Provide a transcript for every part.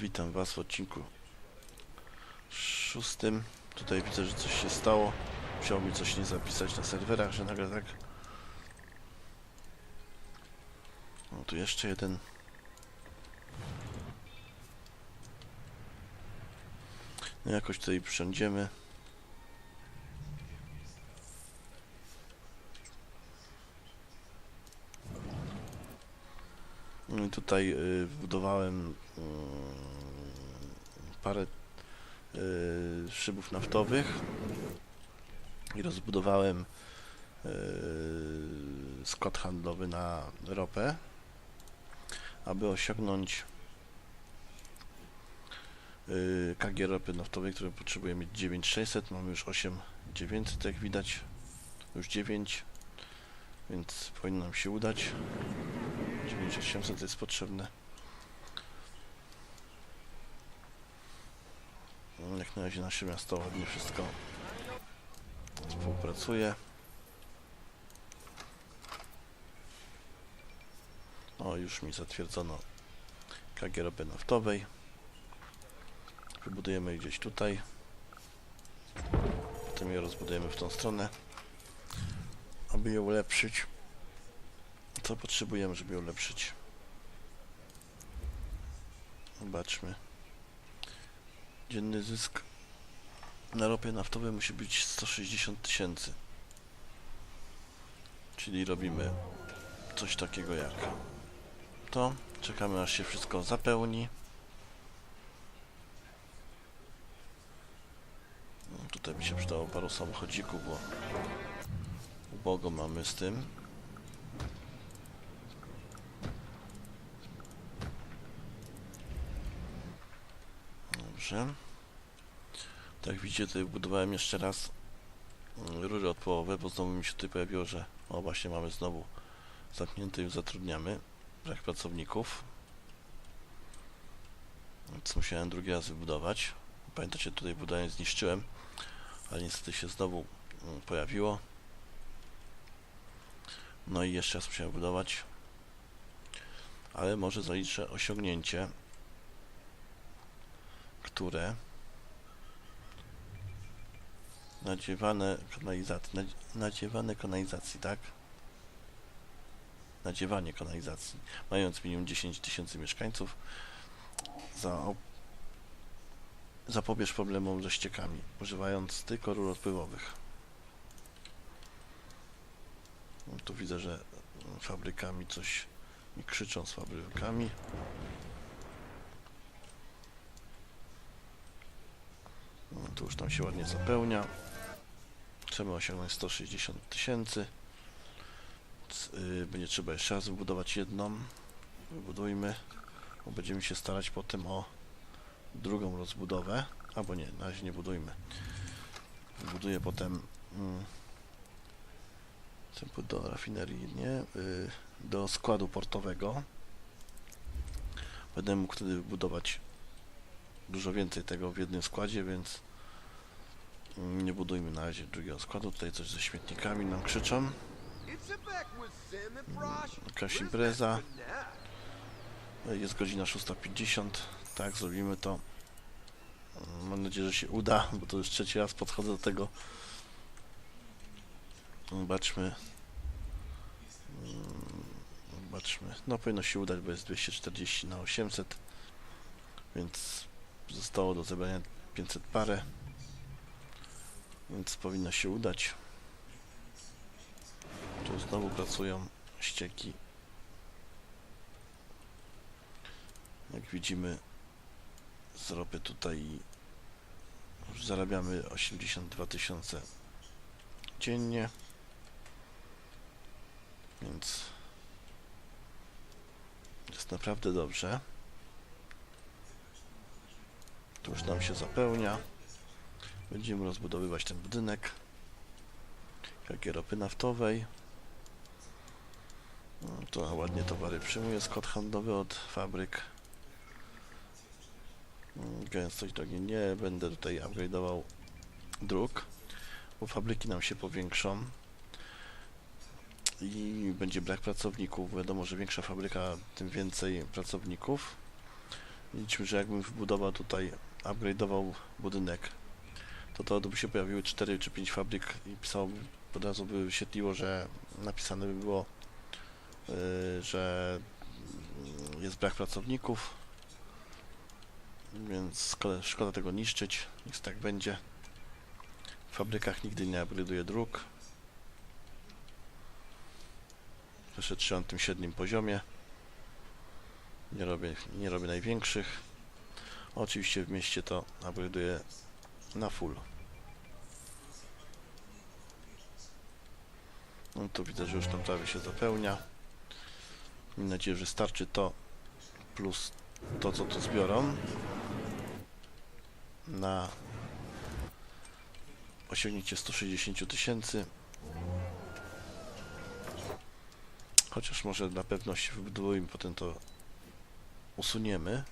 Witam Was w odcinku szóstym. Tutaj widzę, że coś się stało. Musiało mi coś nie zapisać na serwerach, że nagle tak. No tu jeszcze jeden. No jakoś tutaj przędziemy. Tutaj wbudowałem y, parę y, szybów naftowych i rozbudowałem y, skład handlowy na ropę, aby osiągnąć KG ropy naftowej, które potrzebuje mieć 9600, mamy już 8900 jak widać, już 9, więc powinno nam się udać. 9800 jest potrzebne. No, Jak na razie nasze miasto ładnie wszystko współpracuje. O, już mi zatwierdzono KG ropy naftowej. Wybudujemy gdzieś tutaj. Potem je rozbudujemy w tą stronę, aby je ulepszyć. Co potrzebujemy, żeby ją ulepszyć? Zobaczmy. Dzienny zysk na ropie naftowej musi być 160 tysięcy. Czyli robimy coś takiego jak to. Czekamy aż się wszystko zapełni. No, Tutaj by się przydało paru samochodzików, bo ubogo mamy z tym. Dobrze. Tak widzicie, tutaj budowałem jeszcze raz mm, rury odpłowowe, bo znowu mi się tutaj pojawiło, że o właśnie mamy znowu zamknięte już zatrudniamy brak pracowników. Więc musiałem drugi raz wybudować. Pamiętacie, tutaj budowę zniszczyłem, ale niestety się znowu mm, pojawiło. No i jeszcze raz musiałem budować. Ale może zaliczę osiągnięcie które nadziewane kanalizacji, nadz- nadziewane kanalizacji, tak? Nadziewanie kanalizacji, mając minimum 10 tysięcy mieszkańców, za zapobierz problemom ze ściekami, używając tylko rur odpływowych. No, tu widzę, że fabrykami coś mi krzyczą z fabrykami. No, tu już tam się ładnie zapełnia. Chcemy osiągnąć 160 tysięcy. Y, Będzie trzeba jeszcze raz wybudować jedną. Wybudujmy. Bo będziemy się starać potem o drugą rozbudowę. Albo nie, na razie nie budujmy. Wybuduję potem mm, do rafinerii, nie? Y, do składu portowego. Będę mógł wtedy wybudować dużo więcej tego w jednym składzie, więc nie budujmy na razie drugiego składu. Tutaj coś ze śmietnikami nam krzyczą. Jakaś impreza. Jest godzina 6.50. Tak, zrobimy to. Mam nadzieję, że się uda, bo to już trzeci raz podchodzę do tego. Zobaczmy. Zobaczmy. No powinno się udać, bo jest 240 na 800. Więc Zostało do zebrania 500 parę. Więc powinno się udać. Tu znowu pracują ścieki. Jak widzimy z ropy tutaj zarabiamy 82 tysiące dziennie. Więc jest naprawdę dobrze. Tu już nam się zapełnia. Będziemy rozbudowywać ten budynek. Jakie ropy naftowej. No, to ładnie towary przyjmuje skład handlowy od fabryk. Mm, Gęstość drogi nie będę tutaj upgrade'ował dróg, bo fabryki nam się powiększą i będzie brak pracowników. Wiadomo, że większa fabryka, tym więcej pracowników. Widzieliśmy, że jakbym wybudował tutaj, upgrade'ował budynek, to to by się pojawiły 4 czy 5 fabryk i pisało, od razu by wyświetliło, że napisane by było, yy, że jest brak pracowników, więc szkoda, szkoda tego niszczyć, niech tak będzie. W fabrykach nigdy nie upgrade'uję dróg. Jeszcze trzymam tym średnim poziomie. Nie robię, nie robię największych. Oczywiście w mieście to upgrade'uję na full. No tu widzę, że już tam prawie się zapełnia. Mam nadzieję, że starczy to plus to, co tu zbiorą na osiągnięcie 160 tysięcy. Chociaż może na pewność wybudujemy, potem to usuniemy.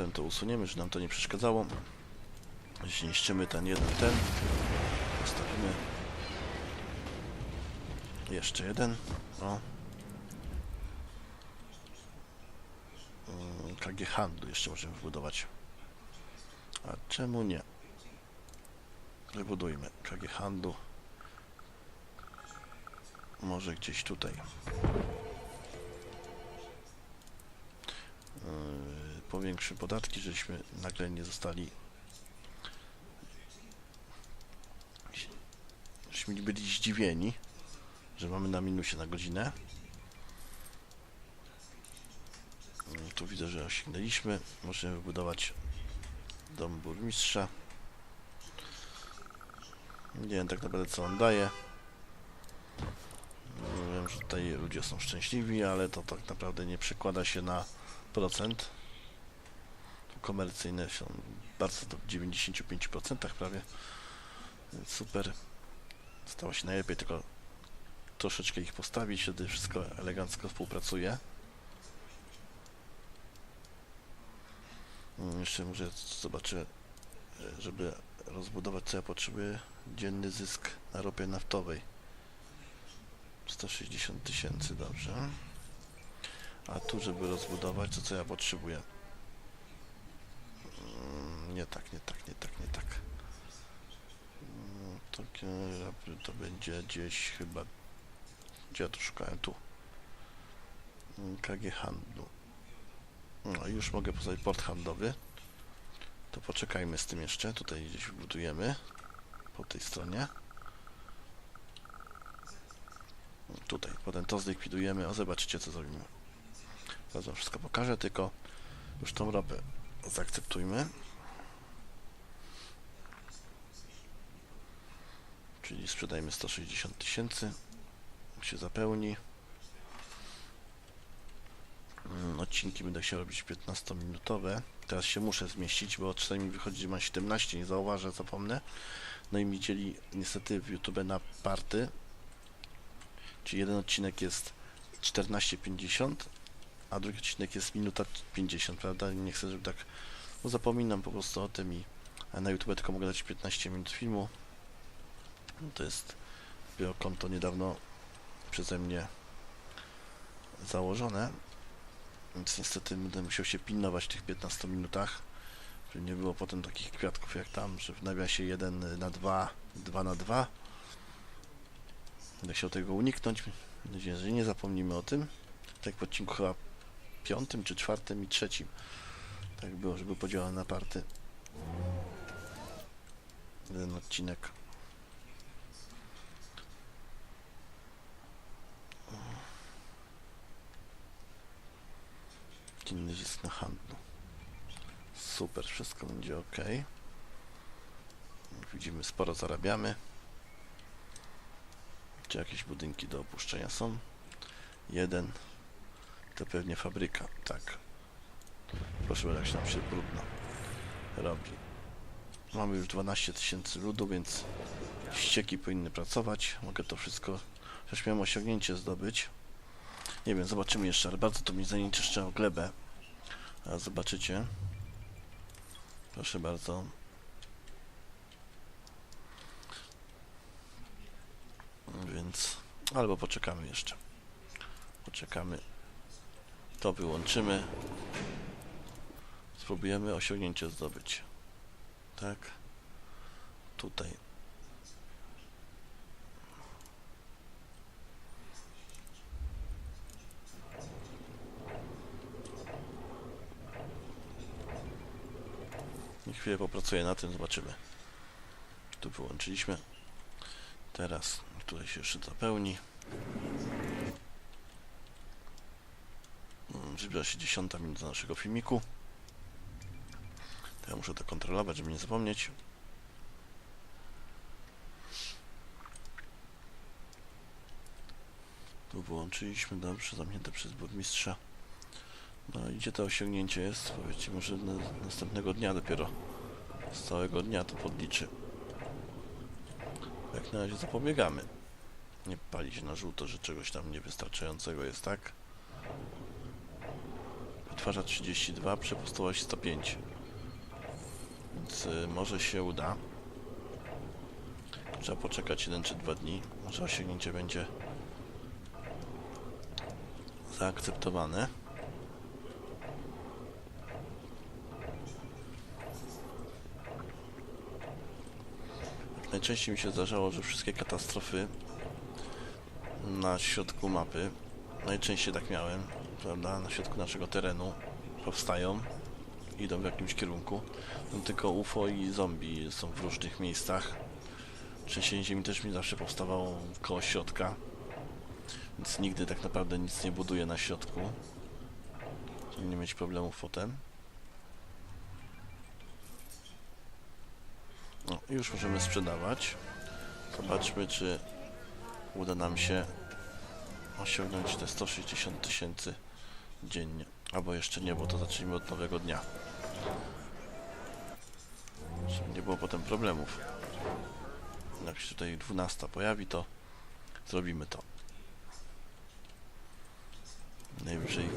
Tak, potem to usuniemy, że nam to nie przeszkadzało. Zniszczymy ten jeden, ten. Postawimy jeszcze jeden. O. Mm, KG handlu jeszcze możemy wbudować. A czemu nie? Wybudujmy KG handlu. Może gdzieś tutaj. Powiększy podatki, żeśmy nagle nie zostali. Żeśmy byli zdziwieni, że mamy na minusie na godzinę. Yy, Tu widzę, że osiągnęliśmy. Możemy wybudować dom burmistrza. Nie wiem tak naprawdę co on daje. Nie wiem, że tutaj ludzie są szczęśliwi, ale to tak naprawdę nie przekłada się na procent. Komercyjne są bardzo do 95% prawie. Super. Stało się najlepiej, tylko troszeczkę ich postawić, wtedy wszystko elegancko współpracuje. Mm, Jeszcze może zobaczę, żeby rozbudować co ja potrzebuję. Dzienny zysk na ropie naftowej. 160 tysięcy, dobrze. A tu, żeby rozbudować, to co ja potrzebuję? Mm, Nie tak, nie tak, nie tak, nie tak. Mm, Takie, to będzie gdzieś chyba... Gdzie ja tu szukałem? Tu. Mm, KG handlu. No już mogę postawić port handlowy. To poczekajmy z tym jeszcze. Tutaj gdzieś wybudujemy. Po tej stronie. Tutaj. Potem to zlikwidujemy. O, zobaczycie co zrobimy. Wam wszystko pokażę, tylko już tą ropę zaakceptujmy. Czyli sprzedajmy 160 tysięcy. Się zapełni. Mm, Odcinki będę chciał robić 15-minutowe. Teraz się muszę zmieścić, bo czasami mi wychodzi, że mam 17, nie zauważę, zapomnę. No i mi dzieli niestety w YouTube na party. Czyli jeden odcinek jest 14.50, a drugi odcinek jest minuta 50, prawda? Nie chcę, żeby tak... Bo zapominam po prostu o tym i na YouTube tylko mogę dać 15 minut filmu. No to jest dopiero konto niedawno przeze mnie założone. Więc niestety będę musiał się pilnować w tych 15 minutach, żeby nie było potem takich kwiatków jak tam, że w nawiasie 1 na 2, 2 na 2. Będę chciał tego uniknąć. Nadzieję, że nie zapomnimy o tym. Tak w odcinku chyba piątym, czy czwartym i trzecim. Tak było, żeby podziałane na party. Jeden odcinek. Dzienny zysk na handlu. Super, wszystko będzie ok. Jak widzimy, sporo zarabiamy. Czy jakieś budynki do opuszczenia są? Jeden. To pewnie fabryka, tak. Proszę jak się nam się brudno robi. Mamy już 12 tysięcy ludu, więc ścieki powinny pracować. Mogę to wszystko, chociaż miałem osiągnięcie zdobyć. Nie wiem, zobaczymy jeszcze, ale bardzo to mi zanieczyszcza glebę. A zobaczycie. Proszę bardzo. Więc albo poczekamy jeszcze. Poczekamy. To wyłączymy. Spróbujemy osiągnięcie zdobyć. Tak. Tutaj. Niech chwilę popracuję na tym, zobaczymy. Tu wyłączyliśmy. Teraz tutaj się jeszcze zapełni. Mm, Zbliża się 10 minuta naszego filmiku. To ja muszę to kontrolować, żeby nie zapomnieć. Tu wyłączyliśmy, dobrze, zamknięte przez burmistrza. No i gdzie to osiągnięcie jest? Powiedzcie, może na, następnego dnia dopiero. Z całego dnia to podliczy. Jak na razie zapobiegamy. Nie pali się na żółto, że czegoś tam niewystarczającego jest, tak? Wytwarza 32, przepustowość 105. Więc y, może się uda. Trzeba poczekać 1 czy 2 dni. Może osiągnięcie będzie zaakceptowane. Najczęściej mi się zdarzało, że wszystkie katastrofy na środku mapy, najczęściej tak miałem, prawda, na środku naszego terenu powstają, idą w jakimś kierunku. No, tylko UFO i zombie są w różnych miejscach. Trzęsienie ziemi też mi zawsze powstawało koło środka, więc nigdy tak naprawdę nic nie buduję na środku, żeby nie mieć problemów potem. No, już możemy sprzedawać. Zobaczmy, czy uda nam się osiągnąć te 160 tysięcy dziennie. Albo jeszcze nie, bo to zacznijmy od nowego dnia. Żeby nie było potem problemów. Jak się tutaj 12 pojawi, to zrobimy to. Najwyżej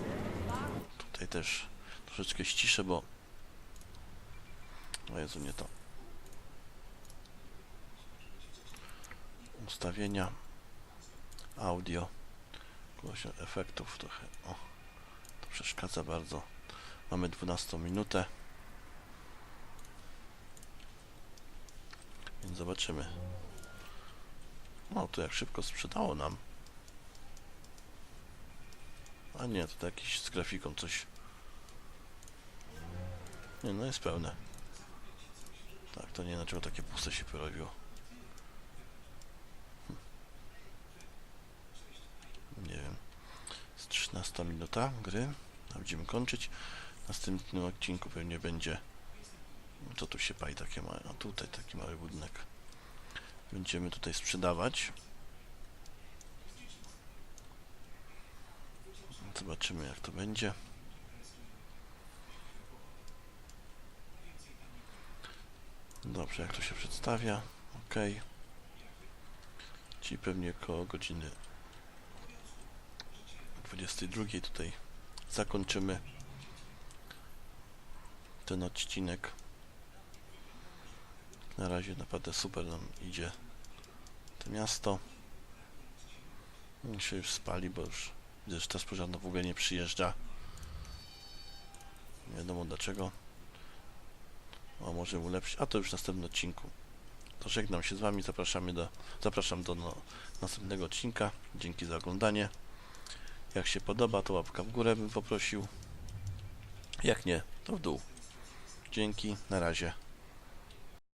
tutaj też troszeczkę ściszę, bo... O Jezu, nie to. Ustawienia audio głośno efektów trochę o to przeszkadza bardzo. Mamy 12 minutę. Więc zobaczymy. No to jak szybko sprzedało nam. A nie to jakiś z grafiką coś. Nie no jest pełne. Tak to nie dlaczego takie puste się porobiło 15 minuta gry. No, będziemy kończyć. W następnym odcinku pewnie będzie. Co tu się pali takie małe? No tutaj taki mały budynek. Będziemy tutaj sprzedawać. Zobaczymy jak to będzie. Dobrze, jak to się przedstawia. Ok. Ci pewnie koło godziny 22 tutaj zakończymy ten odcinek. Na razie naprawdę super nam idzie to miasto. On się już spali, bo już widzę, że straż pożarna w ogóle nie przyjeżdża. Nie wiadomo dlaczego. A może ulepszyć. A to już w następnym odcinku. To żegnam się z Wami. Zapraszamy do, zapraszam do no, następnego odcinka. Dzięki za oglądanie. Jak się podoba, to łapka w górę bym poprosił. Jak nie, to w dół. Dzięki, na razie.